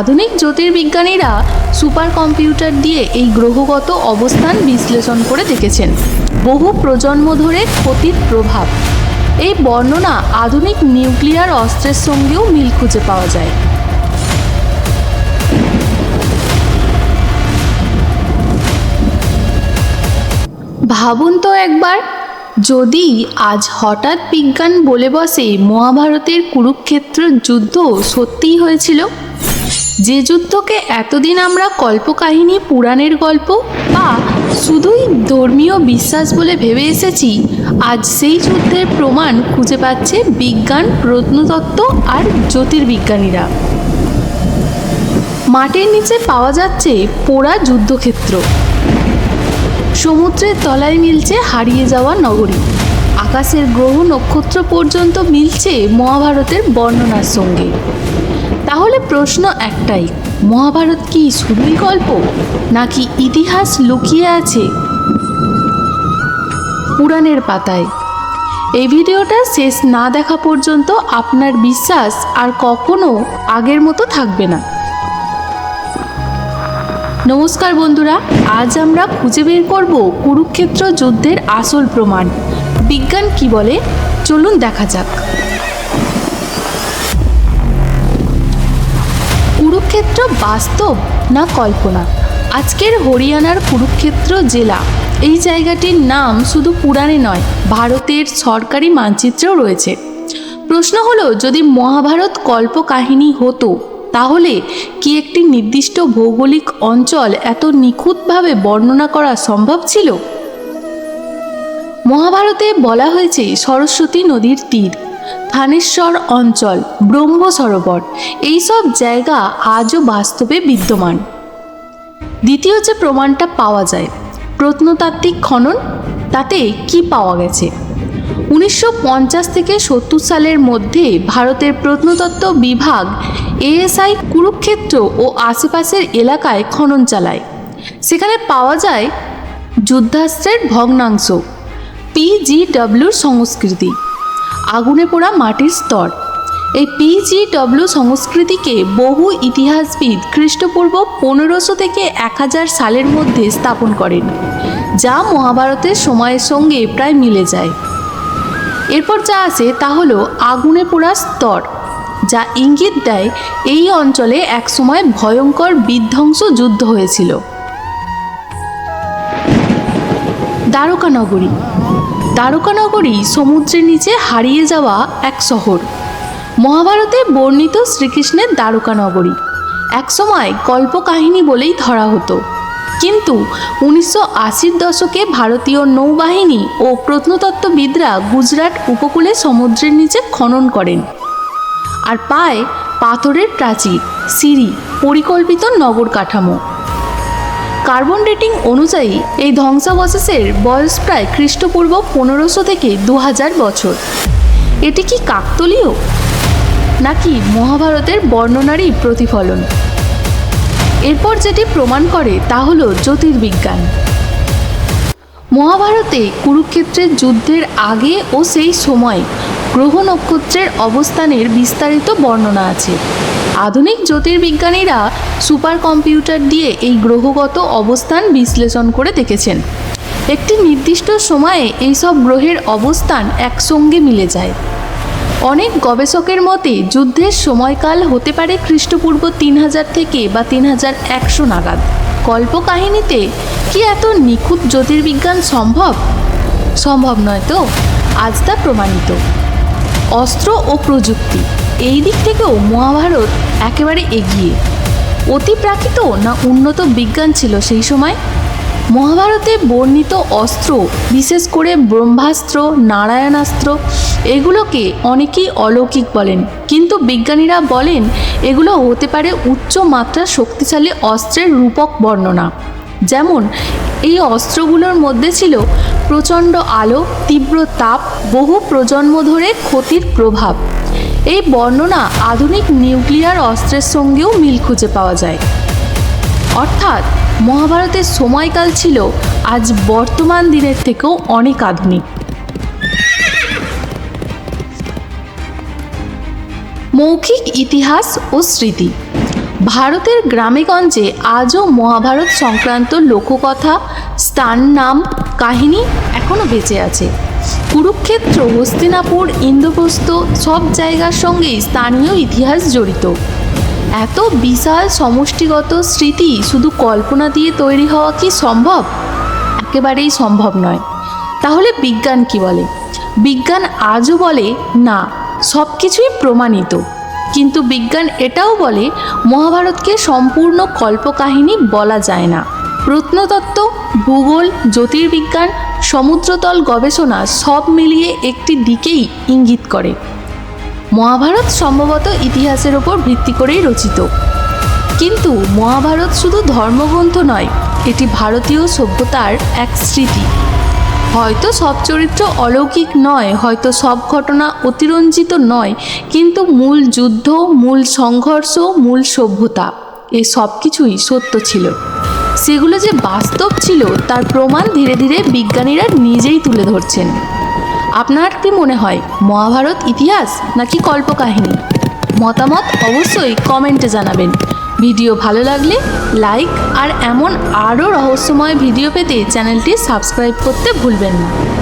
আধুনিক জ্যোতির্বিজ্ঞানীরা super computer দিয়ে এই গ্রহগত অবস্থান বিশ্লেষণ করে দেখেছেন। বহু প্রজন্ম ধরে ক্ষতির প্রভাব। এই বর্ণনা আধুনিক নিউক্লিয়ার অস্ত্রের সঙ্গেও মিল খুঁজে পাওয়া যায়। ভাবুন তো একবার, যদি আজ হঠাৎ বিজ্ঞান বলে বসে মহাভারতের কুরুক্ষেত্র যুদ্ধ সত্যিই হয়েছিল? যে যুদ্ধকে এতদিন আমরা কল্পকাহিনী পুরাণের গল্প বা শুধুই ধর্মীয় বিশ্বাস বলে ভেবে এসেছি, আজ সেই যুদ্ধের প্রমাণ খুঁজে পাচ্ছে বিজ্ঞান, প্রত্নতত্ত্ব আর জ্যোতির্বিজ্ঞানীরা। মাটির নিচে পাওয়া যাচ্ছে পোড়া যুদ্ধক্ষেত্র। সমুদ্রের তলায় মিলছে হারিয়ে যাওয়া নগরী। আকাশের গ্রহ নক্ষত্র পর্যন্ত মিলছে মহাভারতের বর্ণনার সঙ্গে। তাহলে প্রশ্ন একটাই, মহাভারত কি শুধুই গল্প নাকি ইতিহাস লুকিয়ে আছে পুরাণের পাতায়? এই ভিডিওটা শেষ না দেখা পর্যন্ত আপনার বিশ্বাস আর কখনো আগের মতো থাকবে না। নমস্কার বন্ধুরা, আজ আমরা খুঁজে বের করব কুরুক্ষেত্র যুদ্ধের আসল প্রমাণ। বিজ্ঞান কি বলে? চলুন দেখা যাক। কুরুক্ষেত্র বাস্তব না কল্পনা? আজকের হরিয়ানার কুরুক্ষেত্র জেলা। এই জায়গাটির নাম শুধু পুরাণে নয়, ভারতের সরকারি মানচিত্রেও রয়েছে। প্রশ্ন হলো, যদি মহাভারত কল্পকাহিনী হতো, তাহলে কি একটি নির্দিষ্ট ভৌগোলিক অঞ্চল এত নিখুঁতভাবে বর্ণনা করা সম্ভব ছিল? মহাভারতে বলা হয়েছে সরস্বতী নদীর তীর। থানেশ্বর অঞ্চল, ব্রহ্ম সরোবর। এইসব জায়গা আজও বাস্তবে বিদ্যমান। দ্বিতীয় যে প্রমাণটা পাওয়া যায়, প্রত্নতাত্ত্বিক খনন, তাতে কি পাওয়া গেছে? উনিশশো পঞ্চাশ থেকে সত্তর সালের মধ্যে ভারতের প্রত্নতত্ত্ব বিভাগ এএসআই কুরুক্ষেত্র ও আশেপাশের এলাকায় খনন চালায়। সেখানে পাওয়া যায় যুদ্ধাস্ত্রের ভগ্নাংশ পিজিডব্লিউর সংস্কৃতি। আগুনে পোড়া মাটির স্তর। এই পিজিডব্লিউ সংস্কৃতিকে বহু ইতিহাসবিদ খ্রিস্টপূর্ব পনেরোশো থেকে এক হাজার সালের মধ্যে স্থাপন করেন, যা মহাভারতের সময়ের সঙ্গে প্রায় মিলে যায়। এরপর যা আসে তা হলো আগুনে পোড়া স্তর, যা ইঙ্গিত দেয় এই অঞ্চলে একসময় ভয়ঙ্কর বিধ্বংস যুদ্ধ হয়েছিল। দ্বারকানগরী। দ্বারকানগরী সমুদ্রের নিচে হারিয়ে যাওয়া এক শহর। মহাভারতে বর্ণিত শ্রীকৃষ্ণের দ্বারকানগরী। একসময় কল্পকাহিনী বলেই ধরা হতো। কিন্তু উনিশশো আশির দশকে ভারতীয় নৌবাহিনী ও প্রত্নতত্ত্ববিদরা গুজরাট উপকূলে সমুদ্রের নিচে খনন করেন। আর পায় পাথরের প্রাচীর, সিঁড়ি, পরিকল্পিত নগর কাঠামো কার্বন ডেটিং অনুযায়ী এই ধ্বংসাবশেষের বয়স প্রায় খ্রিস্টপূর্ব পনেরোশো থেকে দু হাজার বছর। এটি কি কাকতলীয়? নাকি মহাভারতের বর্ণনারই প্রতিফলন? এরপর যেটি প্রমাণ করে তা হল জ্যোতির্বিজ্ঞান। মহাভারতে কুরুক্ষেত্রের যুদ্ধের আগে ও সেই সময় গ্রহ নক্ষত্রের অবস্থানের বিস্তারিত বর্ণনা আছে। আধুনিক জ্যোতির্বিজ্ঞানীরা সুপার কম্পিউটার দিয়ে এই গ্রহগত অবস্থান বিশ্লেষণ করে দেখেছেন। একটি নির্দিষ্ট সময়ে এইসব গ্রহের অবস্থান একসঙ্গে মিলে যায়। অনেক গবেষকের মতে যুদ্ধের সময়কাল হতে পারে খ্রিস্টপূর্ব তিন হাজার থেকে বা তিন হাজার একশো নাগাদ। কল্পকাহিনীতে, কি এত নিখুঁত জ্যোতির্বিজ্ঞান সম্ভব? সম্ভব নয় তো? আজ তা প্রমাণিত। অস্ত্র ও প্রযুক্তি। এই দিক থেকেও মহাভারত একেবারে এগিয়ে। অতিপ্রাকৃত না উন্নত বিজ্ঞান ছিল সেই সময়? মহাভারতে বর্ণিত অস্ত্র, বিশেষ করে ব্রহ্মাস্ত্র, নারায়ণাস্ত্র, এগুলোকে অনেকেই অলৌকিক বলেন। কিন্তু বিজ্ঞানীরা বলেন, এগুলো হতে পারে উচ্চ মাত্রার শক্তিশালী অস্ত্রের রূপক বর্ণনা। যেমন, এই অস্ত্রগুলোর মধ্যে ছিল প্রচণ্ড আলো, তীব্র তাপ, বহু প্রজন্ম ধরে ক্ষতির প্রভাব। এই বর্ণনা আধুনিক নিউক্লিয়ার অস্ত্রের সঙ্গেও মিল খুঁজে পাওয়া যায়। অর্থাৎ, মহাভারতের সময়কাল ছিল আজ বর্তমান দিনের থেকেও অনেক আধুনিক। মৌখিক ইতিহাস ও স্মৃতি। ভারতের গ্রামেগঞ্জে আজও মহাভারত সংক্রান্ত লোককথা স্থান নাম কাহিনী এখনও বেঁচে আছে। কুরুক্ষেত্র, হস্তিনাপুর, ইন্দ্রপ্রস্থ সব জায়গার সঙ্গেই স্থানীয় ইতিহাস জড়িত। এত বিশাল সমষ্টিগত স্মৃতি শুধু কল্পনা দিয়ে তৈরি হওয়া কি সম্ভব? একেবারেই সম্ভব নয়। তাহলে বিজ্ঞান কি বলে? বিজ্ঞান আজও বলে, না সব কিছুই প্রমাণিত। কিন্তু বিজ্ঞান এটাও বলে, মহাভারতকে সম্পূর্ণ কল্পকাহিনী বলা যায় না। প্রত্নতত্ত্ব, ভূগোল, জ্যোতির্বিজ্ঞান, সমুদ্রতল গবেষণা সব মিলিয়ে একটি দিকেই ইঙ্গিত করে। মহাভারত সম্ভবত ইতিহাসের ওপর ভিত্তি করেই রচিত। কিন্তু মহাভারত শুধু ধর্মগ্রন্থ নয়, এটি ভারতীয় সভ্যতার এক স্মৃতি। হয়তো সব চরিত্র অলৌকিক নয়, হয়তো সব ঘটনা অতিরঞ্জিত নয়, কিন্তু মূল যুদ্ধ, মূল সংঘর্ষ, মূল সভ্যতা, এ সব কিছুই সত্য ছিল। সেগুলো যে বাস্তব ছিল, তার প্রমাণ ধীরে ধীরে বিজ্ঞানীরা নিজেই তুলে ধরছেন। আপনার কি মনে হয়, মহাভারত ইতিহাস নাকি কল্পকাহিনী? মতামত অবশ্যই কমেন্টে জানাবেন। ভিডিও ভালো লাগলে লাইক আর এমন আরও রহস্যময় ভিডিও পেতে চ্যানেলটি সাবস্ক্রাইব করতে ভুলবেন না।